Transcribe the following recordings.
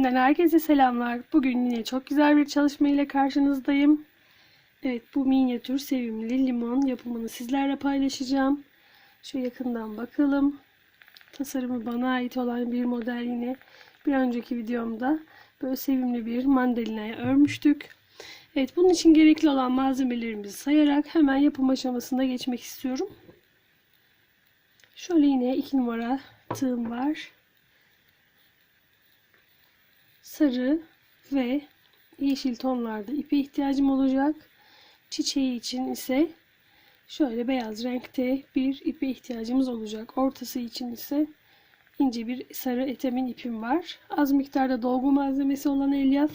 Sepeti'nden herkese selamlar. Bugün yine çok güzel bir çalışma ile karşınızdayım. Evet bu minyatür sevimli limon yapımını sizlerle paylaşacağım. Şu yakından bakalım. Tasarımı bana ait olan bir model yine bir önceki videomda böyle sevimli bir mandalinaya örmüştük. Evet bunun için gerekli olan malzemelerimizi sayarak hemen yapım aşamasına geçmek istiyorum. Şöyle yine 2 numara tığım var. Sarı ve yeşil tonlarda ipe ihtiyacım olacak. Çiçeği için ise şöyle beyaz renkte bir ipe ihtiyacımız olacak. Ortası için ise ince bir sarı etemin ipim var. Az miktarda dolgu malzemesi olan elyaf,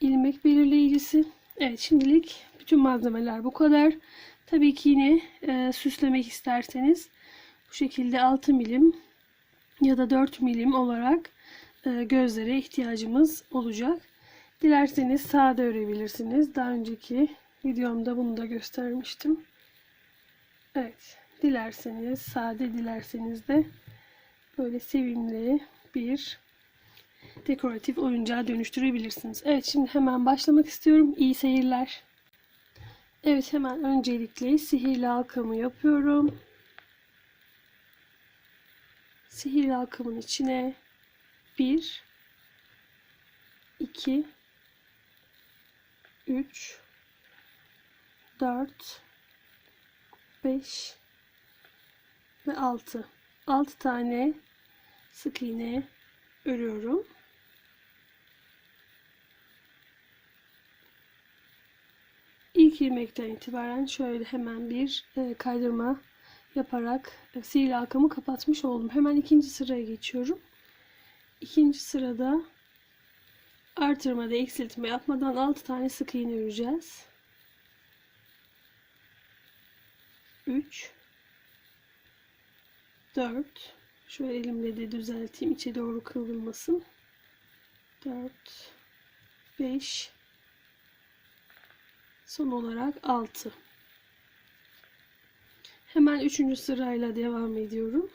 ilmek belirleyicisi. Evet şimdilik bütün malzemeler bu kadar. Tabii ki yine e, süslemek isterseniz bu şekilde 6 milim ya da 4 milim olarak gözlere ihtiyacımız olacak. Dilerseniz sade örebilirsiniz. Daha önceki videomda bunu da göstermiştim. Evet. Dilerseniz sade dilerseniz de böyle sevimli bir dekoratif oyuncağa dönüştürebilirsiniz. Evet şimdi hemen başlamak istiyorum. İyi seyirler. Evet hemen öncelikle sihirli halkamı yapıyorum. Sihirli halkamın içine 1 2 3 4 5 ve 6 6 tane sık iğne örüyorum. İlk ilmekten itibaren şöyle hemen bir e, kaydırma yaparak e, sihirli halkamı kapatmış oldum. Hemen ikinci sıraya geçiyorum. İkinci sırada artırma da eksiltme yapmadan 6 tane sık iğne öreceğiz. 3 4 Şöyle elimle de düzelteyim içe doğru kıvrılmasın. 4 5 Son olarak 6 Hemen üçüncü sırayla devam ediyorum.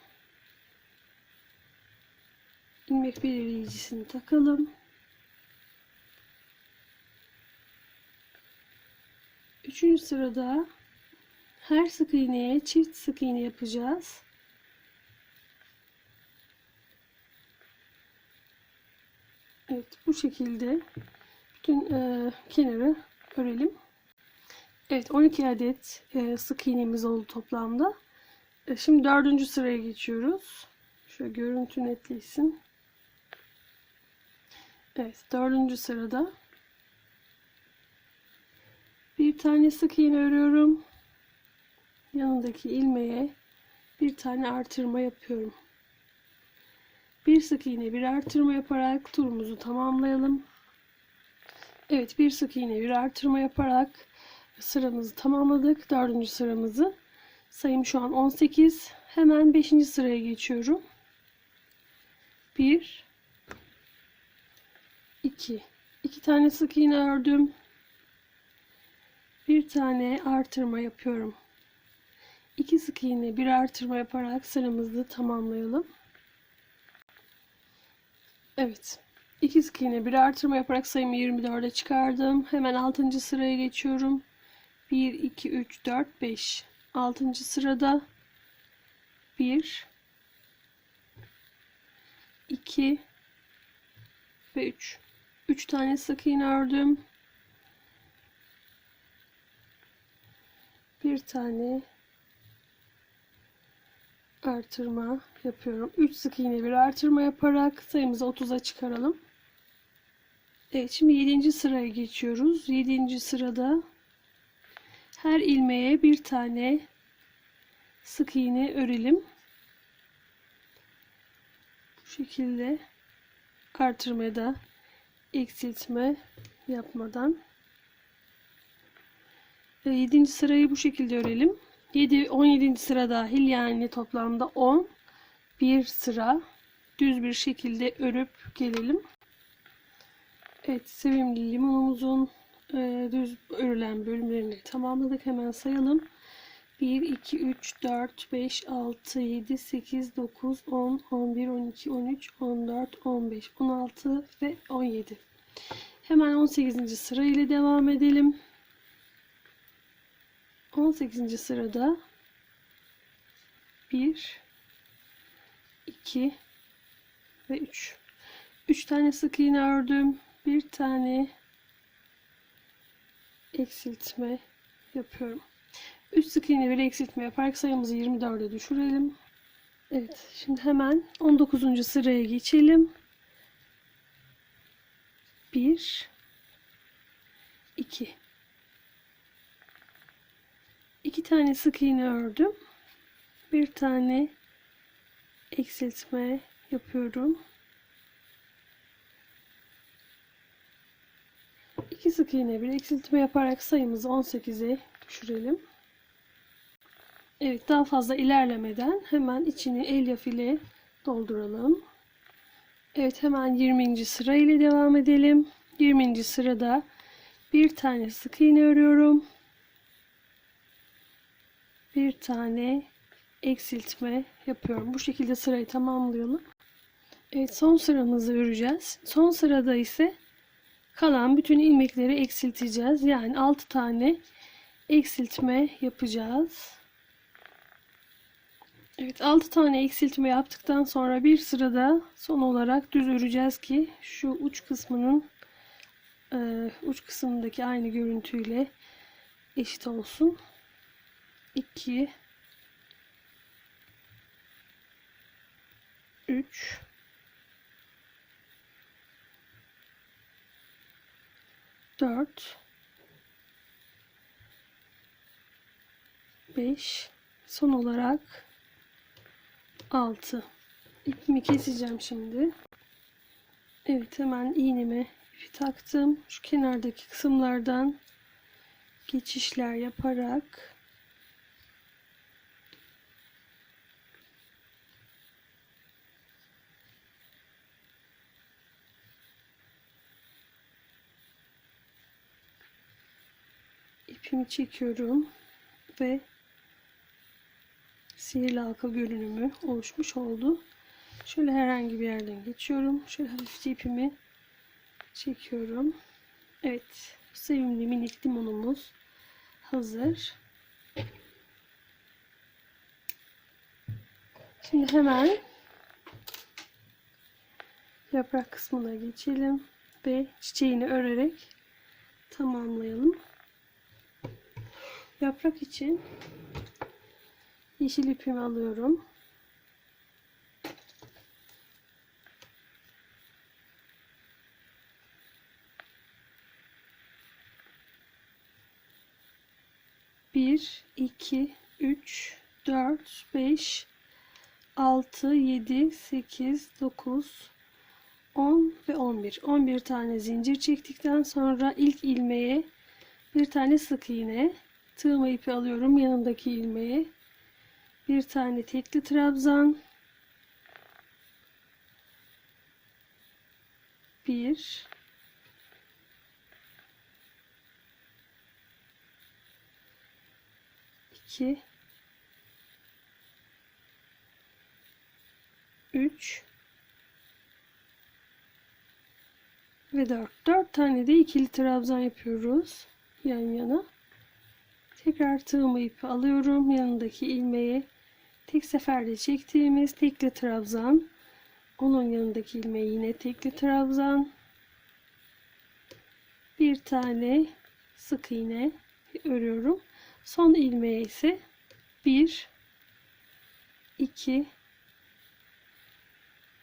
İlmek belirleyicisini takalım. Üçüncü sırada her sık iğneye çift sık iğne yapacağız. Evet bu şekilde bütün e, kenarı örelim. Evet 12 adet e, sık iğnemiz oldu toplamda. E, şimdi dördüncü sıraya geçiyoruz. Şöyle görüntü netleşsin. Evet dördüncü sırada bir tane sık iğne örüyorum. Yanındaki ilmeğe bir tane artırma yapıyorum. Bir sık iğne bir artırma yaparak turumuzu tamamlayalım. Evet bir sık iğne bir artırma yaparak sıramızı tamamladık. Dördüncü sıramızı sayım şu an 18. Hemen beşinci sıraya geçiyorum. 1 2 2 tane sık iğne ördüm. Bir tane artırma yapıyorum. 2 sık iğne bir artırma yaparak sıramızı tamamlayalım. Evet. 2 sık iğne bir artırma yaparak sayımı 24'e çıkardım. Hemen 6. sıraya geçiyorum. 1 2 3 4 5 6. sırada 1 2 ve 3 3 tane sık iğne ördüm bir tane artırma yapıyorum 3 sık iğne bir artırma yaparak sayımızı 30'a çıkaralım Evet şimdi 7. sıraya geçiyoruz 7. sırada her ilmeğe bir tane sık iğne örelim bu şekilde artırmaya da eksiltme yapmadan 7. sırayı bu şekilde örelim 7 17. sıra dahil yani toplamda 10 bir sıra düz bir şekilde örüp gelelim Evet sevimli limonumuzun e, düz örülen bölümlerini tamamladık hemen sayalım 1, 2, 3, 4, 5, 6, 7, 8, 9, 10, 11, 12, 13, 14, 15, 16 ve 17. Hemen 18. sıra ile devam edelim. 18. sırada 1 2 ve 3 3 tane sık iğne ördüm. Bir tane eksiltme yapıyorum. 3 sık iğne bir eksiltme yaparak sayımızı 24'e düşürelim. Evet, şimdi hemen 19. sıraya geçelim. 1 2 2 tane sık iğne ördüm. Bir tane eksiltme yapıyorum. 2 sık iğne bir eksiltme yaparak sayımızı 18'e düşürelim. Evet daha fazla ilerlemeden hemen içini elyaf ile dolduralım. Evet hemen 20. sıra ile devam edelim. 20. sırada bir tane sık iğne örüyorum. Bir tane eksiltme yapıyorum. Bu şekilde sırayı tamamlayalım. Evet son sıramızı öreceğiz. Son sırada ise kalan bütün ilmekleri eksilteceğiz. Yani 6 tane eksiltme yapacağız. Evet 6 tane eksiltme yaptıktan sonra bir sırada son olarak düz öreceğiz ki şu uç kısmının e, uç kısmındaki aynı görüntüyle eşit olsun. 2 3 4 5 son olarak 6 ipimi keseceğim şimdi. Evet hemen iğnemi ipi taktım. Şu kenardaki kısımlardan geçişler yaparak. İpimi çekiyorum ve sihirli halka görünümü oluşmuş oldu. Şöyle herhangi bir yerden geçiyorum. Şöyle hafifçe ipimi çekiyorum. Evet. Sevimli minik limonumuz hazır. Şimdi hemen yaprak kısmına geçelim ve çiçeğini örerek tamamlayalım. Yaprak için yeşil ipimi alıyorum. Bir, iki, üç, dört, beş, altı, yedi, sekiz, dokuz, on ve on bir. On bir tane zincir çektikten sonra ilk ilmeğe bir tane sık iğne tığma ipi alıyorum yanındaki ilmeğe bir tane tekli trabzan. Bir. İki. Üç. Ve dört. Dört tane de ikili trabzan yapıyoruz yan yana. Tekrar tığımı ipi alıyorum. Yanındaki ilmeği tek seferde çektiğimiz tekli trabzan. Onun yanındaki ilmeği yine tekli trabzan. Bir tane sık iğne örüyorum. Son ilmeğe ise 1 2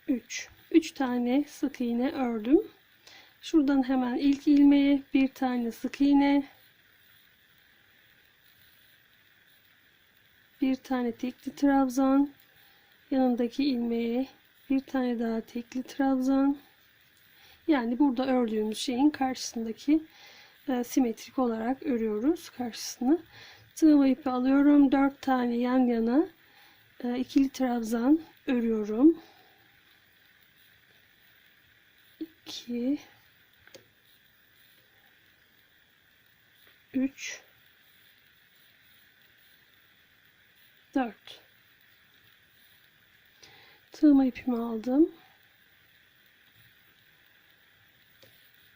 3 3 tane sık iğne ördüm. Şuradan hemen ilk ilmeğe bir tane sık iğne bir tane tekli trabzan. Yanındaki ilmeğe bir tane daha tekli trabzan. Yani burada ördüğümüz şeyin karşısındaki e, simetrik olarak örüyoruz karşısını. Tığ ipi alıyorum. Dört tane yan yana e, ikili trabzan örüyorum. 2 3 4 tığma ipimi aldım.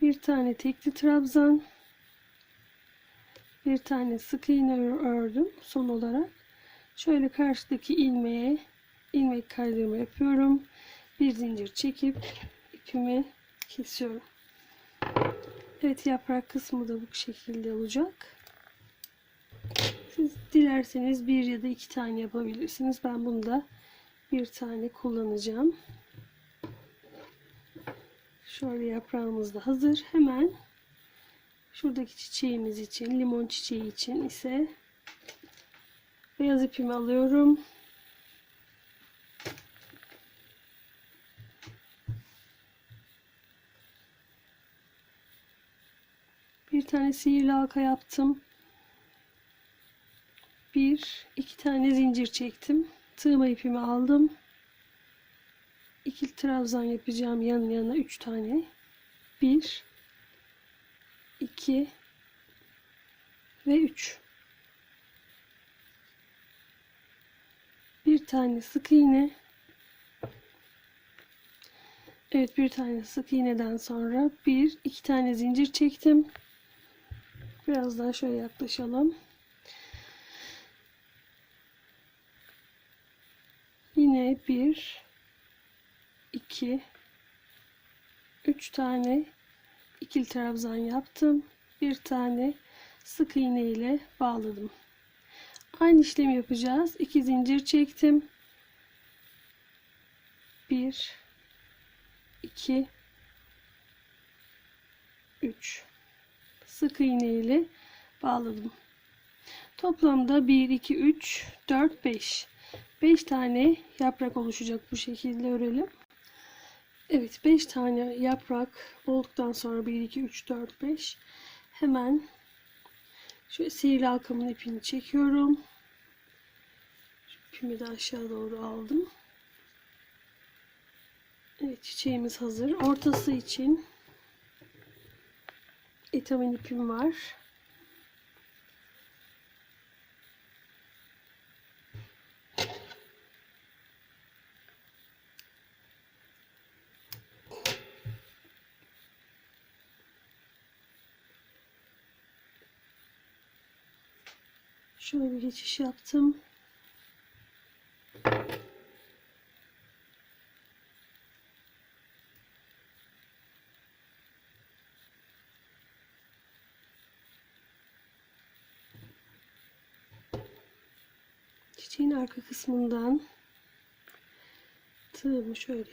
Bir tane tekli trabzan. Bir tane sık iğne ördüm son olarak. Şöyle karşıdaki ilmeğe ilmek kaydırma yapıyorum. Bir zincir çekip ipimi kesiyorum. Evet yaprak kısmı da bu şekilde olacak. Siz dilerseniz bir ya da iki tane yapabilirsiniz. Ben bunu da bir tane kullanacağım. Şöyle yaprağımız da hazır. Hemen şuradaki çiçeğimiz için, limon çiçeği için ise beyaz ipimi alıyorum. Bir tane sihirli halka yaptım. Bir, iki tane zincir çektim. Tığma ipimi aldım. İki trabzan yapacağım yan yana üç tane. Bir, iki ve üç. Bir tane sık iğne. Evet bir tane sık iğneden sonra bir iki tane zincir çektim. Biraz daha şöyle yaklaşalım. Yine bir, iki, üç tane ikili trabzan yaptım. Bir tane sık iğne ile bağladım. Aynı işlemi yapacağız. İki zincir çektim. Bir, iki, üç. Sık iğne ile bağladım. Toplamda 1, 2, 3, 4, 5. 5 tane yaprak oluşacak bu şekilde örelim. Evet 5 tane yaprak olduktan sonra 1, 2, 3, 4, 5 hemen şu sihirli halkamın ipini çekiyorum. Şu ipimi de aşağı doğru aldım. Evet çiçeğimiz hazır. Ortası için etamin ipim var. Şöyle geçiş yaptım. Çiçeğin arka kısmından tığımı şöyle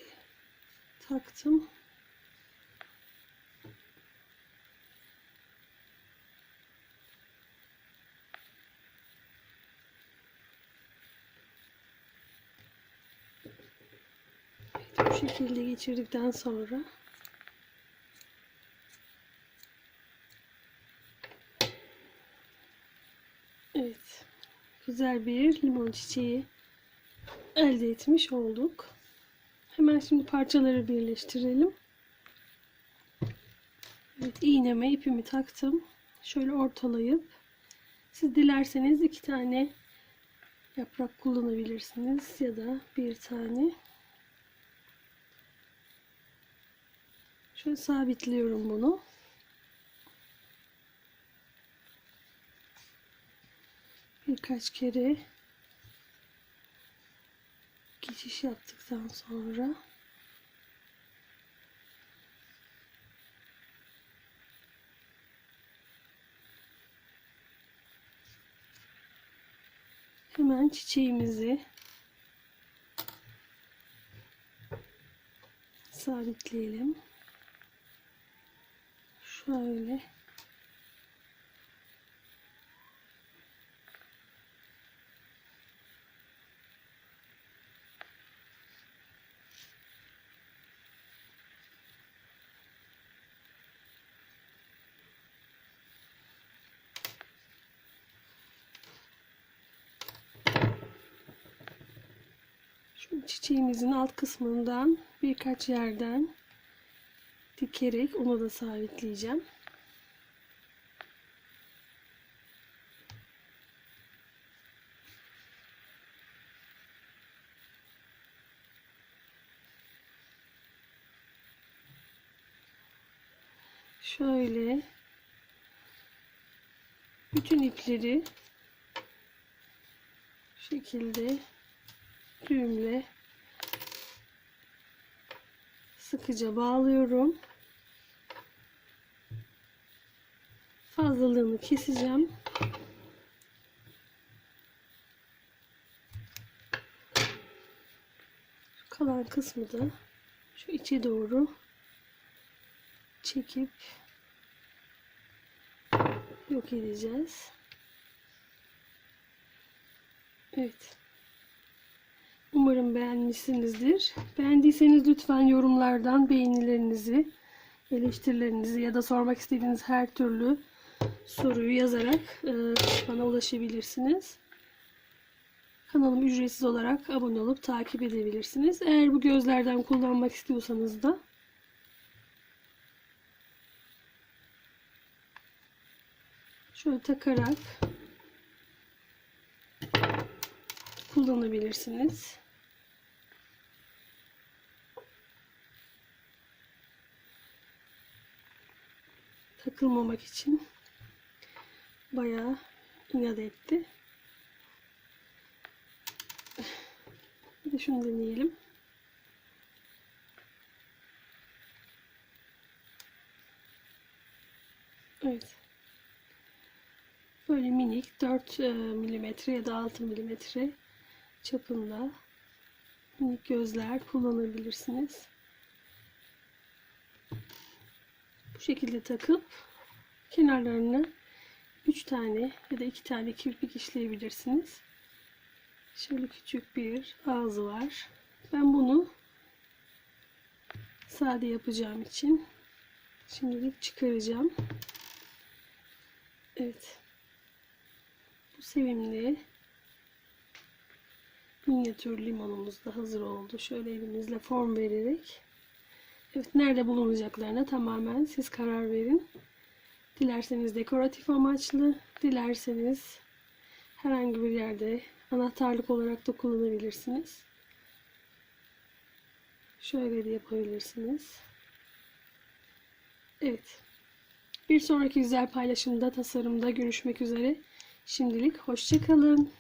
taktım. Şekilde geçirdikten sonra Evet. Güzel bir limon çiçeği elde etmiş olduk. Hemen şimdi parçaları birleştirelim. Evet, iğneme ipimi taktım. Şöyle ortalayıp siz dilerseniz iki tane yaprak kullanabilirsiniz ya da bir tane. Şöyle sabitliyorum bunu. Birkaç kere geçiş yaptıktan sonra hemen çiçeğimizi sabitleyelim. Şöyle. Şu çiçeğimizin alt kısmından birkaç yerden dikerek ona da sabitleyeceğim. Şöyle bütün ipleri şekilde düğümle sıkıca bağlıyorum. Fazlalığını keseceğim. Kalan kısmı da şu içe doğru çekip yok edeceğiz. Evet. Umarım beğenmişsinizdir. Beğendiyseniz lütfen yorumlardan beğenilerinizi, eleştirilerinizi ya da sormak istediğiniz her türlü soruyu yazarak e, bana ulaşabilirsiniz. Kanalıma ücretsiz olarak abone olup takip edebilirsiniz. Eğer bu gözlerden kullanmak istiyorsanız da şöyle takarak kullanabilirsiniz. Takılmamak için bayağı inat etti. Bir de şunu deneyelim. Evet. Böyle minik 4 milimetre ya da 6 milimetre çapında minik gözler kullanabilirsiniz. Bu şekilde takıp kenarlarını 3 tane ya da 2 tane kirpik işleyebilirsiniz. Şöyle küçük bir ağzı var. Ben bunu sade yapacağım için şimdilik çıkaracağım. Evet. Bu sevimli minyatür limonumuz da hazır oldu. Şöyle elimizle form vererek. Evet nerede bulunacaklarına tamamen siz karar verin. Dilerseniz dekoratif amaçlı, dilerseniz herhangi bir yerde anahtarlık olarak da kullanabilirsiniz. Şöyle de yapabilirsiniz. Evet. Bir sonraki güzel paylaşımda, tasarımda görüşmek üzere. Şimdilik hoşçakalın.